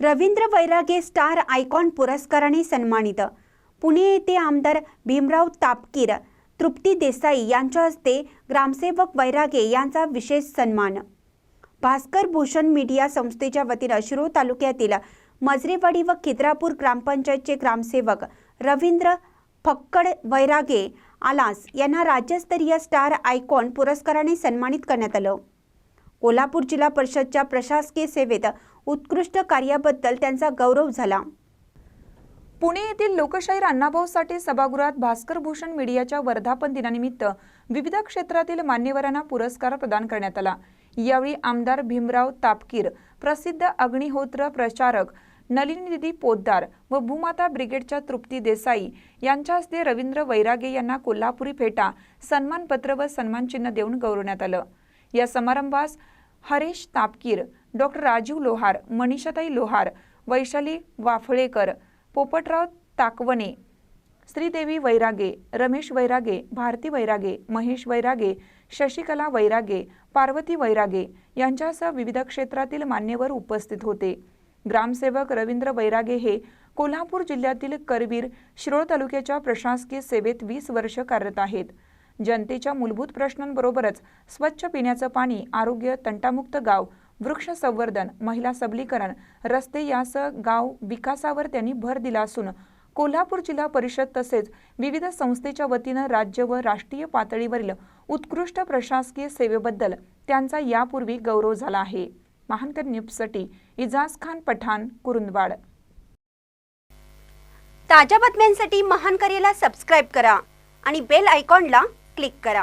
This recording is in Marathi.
रवींद्र वैरागे स्टार आयकॉन पुरस्काराने सन्मानित. पुणे येथे आमदार भीमराव तापकीर तृप्ती देसाई यांच्या हस्ते ग्रामसेवक वैरागे यांचा विशेष सन्मान. भास्कर भूषण मीडिया संस्थेच्या वतीनं शिरो तालुक्यातील मजरेवाडी व खिद्रापूर ग्रामपंचायतचे ग्रामसेवक रवींद्र फक्कड वैरागे आलास यांना राज्यस्तरीय स्टार आयकॉन पुरस्काराने सन्मानित करण्यात आलं. कोल्हापूर जिल्हा परिषदच्या प्रशासकीय सेवेत उत्कृष्ट कार्याबद्दल त्यांचा गौरव झाला. पुणे येथील लोकशाहीर अण्णाभाऊ साठे सभागृहात भास्कर भूषण मीडियाच्या वर्धापन दिनानिमित्त विविध क्षेत्रातील मान्यवरांना पुरस्कार प्रदान करण्यात आला. यावेळी आमदार भीमराव तापकीर प्रसिद्ध अग्निहोत्र प्रचारक नलिनीदिदी पोद्दार व भूमाता ब्रिगेडच्या तृप्ती देसाई यांच्या हस्ते रवींद्र वैरागे यांना कोल्हापुरी फेटा सन्मानपत्र व सन्मानचिन्ह देऊन गौरवण्यात आलं. या समारंभास हरीश तापकीर डॉक्टर राजीव लोहार मनीषाताई लोहार वैशाली वाफळेकर पोपटराव ताकवणे श्रीदेवी वैरागे रमेश वैरागे भारती वैरागे महेश वैरागे शशिकला वैरागे पार्वती वैरागे यांच्यासह विविध क्षेत्रातील मान्यवर उपस्थित होते. ग्रामसेवक रवींद्र वैरागे हे कोल्हापूर जिल्ह्यातील करवीर शिरोळ तालुक्याच्या प्रशासकीय सेवेत वीस वर्ष कार्यरत आहेत. जनतेच्या मूलभूत प्रश्नांबरोबरच स्वच्छ पिण्याचं पाणी आरोग्य तंटामुक्त गाव वृक्ष संवर्धन महिला सबलीकरण रस्ते यासह गाव विकासावर त्यांनी भर दिला असून कोल्हापूर जिल्हा परिषद तसेच विविध संस्थेच्या वतीनं राज्य व राष्ट्रीय पातळीवरील उत्कृष्ट प्रशासकीय सेवेबद्दल त्यांचा यापूर्वी गौरव झाला आहे. महानकर न्यूजसाठी इजाज खान पठाण कुरुंदवाड. ताज्या बातम्यांसाठी महान करेला सबस्क्राईब करा आणि बेल आयकॉनला क्लिक करा.